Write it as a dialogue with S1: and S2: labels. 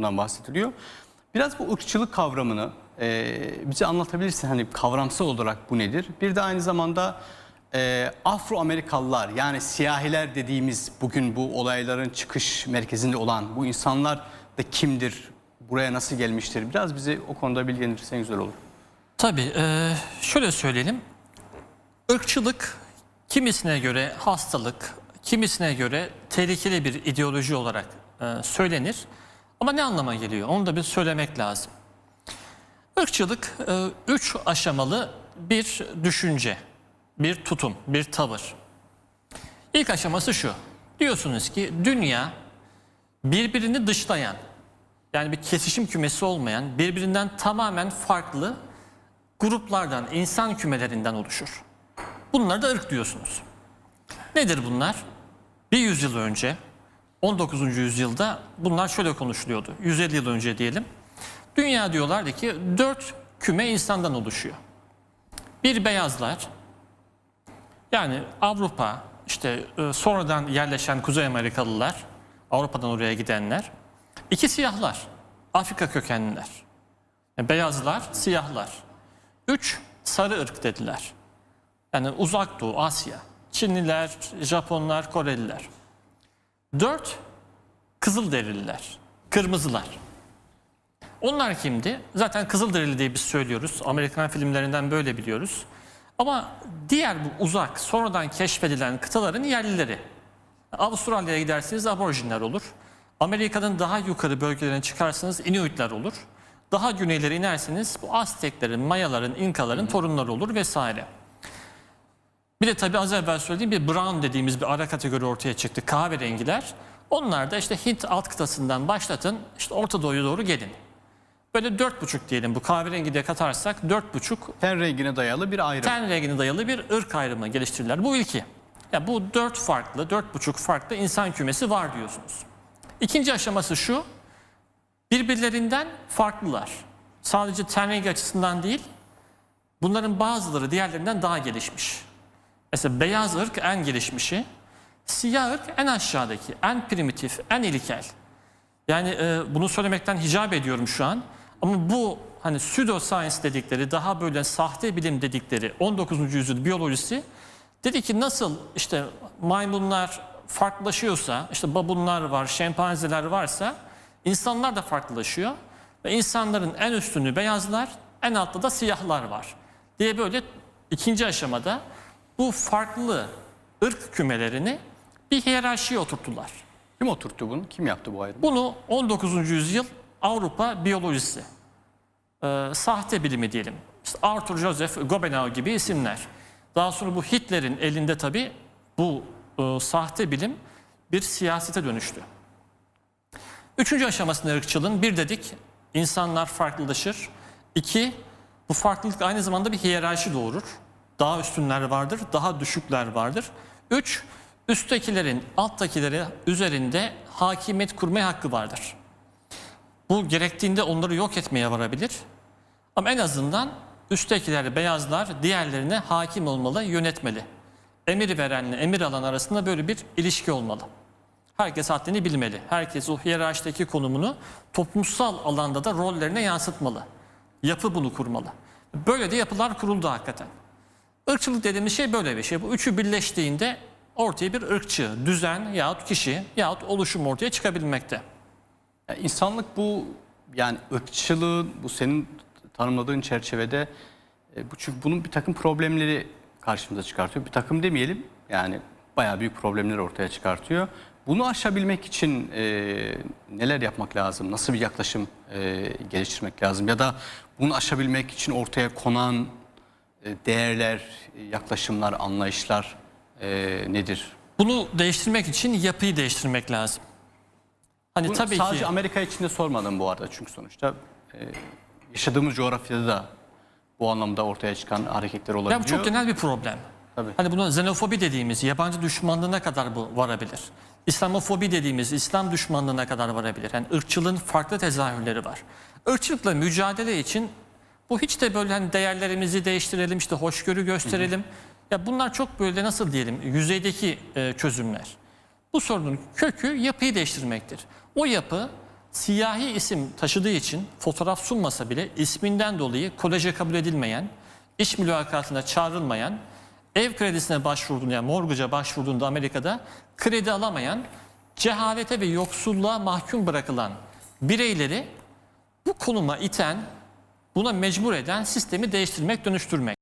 S1: bundan bahsediliyor. Biraz bu ırkçılık kavramını e, bize anlatabilirsin. Hani kavramsal olarak bu nedir? Bir de aynı zamanda e, Afro-Amerikalılar yani siyahiler dediğimiz bugün bu olayların çıkış merkezinde olan bu insanlar da kimdir? Buraya nasıl gelmiştir? Biraz bizi o konuda bilgilendirirsen güzel olur.
S2: Tabii e, şöyle söyleyelim. Irkçılık kimisine göre hastalık, kimisine göre tehlikeli bir ideoloji olarak e, söylenir. Ama ne anlama geliyor? Onu da bir söylemek lazım. Irkçılık e, üç aşamalı bir düşünce, bir tutum, bir tavır. İlk aşaması şu. Diyorsunuz ki dünya birbirini dışlayan, yani bir kesişim kümesi olmayan, birbirinden tamamen farklı gruplardan, insan kümelerinden oluşur. Bunları da ırk diyorsunuz. Nedir bunlar? Bir yüzyıl önce, 19. yüzyılda bunlar şöyle konuşuluyordu. 150 yıl önce diyelim. Dünya diyorlardı ki dört küme insandan oluşuyor. Bir beyazlar, yani Avrupa, işte e, sonradan yerleşen Kuzey Amerikalılar, Avrupa'dan oraya gidenler. İki siyahlar, Afrika kökenliler. Yani beyazlar, siyahlar. Üç, sarı ırk dediler. Yani uzak doğu, Asya. Çinliler, Japonlar, Koreliler. Dört, Kızılderililer, kırmızılar. Onlar kimdi? Zaten Kızılderili diye biz söylüyoruz. Amerikan filmlerinden böyle biliyoruz. Ama diğer bu uzak, sonradan keşfedilen kıtaların yerlileri. Avustralya'ya giderseniz aborjinler olur. Amerika'nın daha yukarı bölgelerine çıkarsanız Inuitler olur. Daha güneylere inerseniz bu Azteklerin, Mayaların, İnkaların torunları olur vesaire. Bir de tabii az evvel söylediğim bir brown dediğimiz bir ara kategori ortaya çıktı. Kahverengiler. Onlar da işte Hint alt kıtasından başlatın işte Orta Doğu'ya doğru gelin. Böyle dört buçuk diyelim bu kahverengi de katarsak dört buçuk
S1: Ten rengine dayalı bir ayrım.
S2: ten rengine dayalı bir ırk ayrımı geliştirirler. Bu ilki. Ya bu dört farklı, dört buçuk farklı insan kümesi var diyorsunuz. İkinci aşaması şu. Birbirlerinden farklılar. Sadece ten rengi açısından değil, bunların bazıları diğerlerinden daha gelişmiş. Mesela beyaz ırk en gelişmişi, siyah ırk en aşağıdaki, en primitif, en ilkel. Yani e, bunu söylemekten hicap ediyorum şu an. Ama bu hani pseudoscience dedikleri, daha böyle sahte bilim dedikleri 19. yüzyıl biyolojisi dedi ki nasıl işte maymunlar farklılaşıyorsa, işte babunlar var, şempanzeler varsa insanlar da farklılaşıyor. Ve insanların en üstünü beyazlar, en altta da siyahlar var. Diye böyle ikinci aşamada bu farklı ırk kümelerini bir hiyerarşiye oturttular.
S1: Kim oturttu bunu? Kim yaptı bu ayrımı?
S2: Bunu 19. yüzyıl Avrupa biyolojisi, e, sahte bilimi diyelim. İşte Arthur Joseph Gobineau gibi isimler. Daha sonra bu Hitler'in elinde tabii bu e, sahte bilim bir siyasete dönüştü. Üçüncü aşamasında ırkçılığın bir dedik insanlar farklılaşır. İki bu farklılık aynı zamanda bir hiyerarşi doğurur. Daha üstünler vardır, daha düşükler vardır. Üç üsttekilerin alttakileri üzerinde hakimiyet kurmaya hakkı vardır. Bu gerektiğinde onları yok etmeye varabilir. Ama en azından üsttekiler beyazlar diğerlerine hakim olmalı, yönetmeli. Emir verenle emir alan arasında böyle bir ilişki olmalı. Herkes haddini bilmeli. Herkes o hiyerarşideki konumunu toplumsal alanda da rollerine yansıtmalı. Yapı bunu kurmalı. Böyle de yapılar kuruldu hakikaten. Irkçılık dediğimiz şey böyle bir şey. Bu üçü birleştiğinde ortaya bir ırkçı, düzen yahut kişi yahut oluşum ortaya çıkabilmekte.
S1: Ya insanlık bu yani ırkçılığın bu senin tanımladığın çerçevede e, bu çünkü bunun bir takım problemleri karşımıza çıkartıyor. Bir takım demeyelim yani bayağı büyük problemler ortaya çıkartıyor. Bunu aşabilmek için e, neler yapmak lazım? Nasıl bir yaklaşım e, geliştirmek lazım? Ya da bunu aşabilmek için ortaya konan değerler, e, yaklaşımlar, anlayışlar e, nedir?
S2: Bunu değiştirmek için yapıyı değiştirmek lazım. Hani
S1: Bunu
S2: tabii
S1: sadece
S2: ki
S1: Amerika içinde sormadım bu arada çünkü sonuçta e, yaşadığımız coğrafyada da bu anlamda ortaya çıkan hareketler olabiliyor.
S2: ya bu çok genel bir problem.
S1: Tabii.
S2: Hani buna xenofobi dediğimiz yabancı düşmanlığına kadar bu varabilir. İslamofobi dediğimiz İslam düşmanlığına kadar varabilir. Yani ırkçılığın farklı tezahürleri var. Irkçılıkla mücadele için bu hiç de böyle hani değerlerimizi değiştirelim, işte hoşgörü gösterelim. Ya bunlar çok böyle nasıl diyelim yüzeydeki e, çözümler. Bu sorunun kökü yapıyı değiştirmektir. O yapı siyahi isim taşıdığı için fotoğraf sunmasa bile isminden dolayı koleje kabul edilmeyen, iş mülakatına çağrılmayan, ev kredisine başvurduğunda yani morguca başvurduğunda Amerika'da kredi alamayan, cehalete ve yoksulluğa mahkum bırakılan bireyleri bu konuma iten, buna mecbur eden sistemi değiştirmek, dönüştürmek.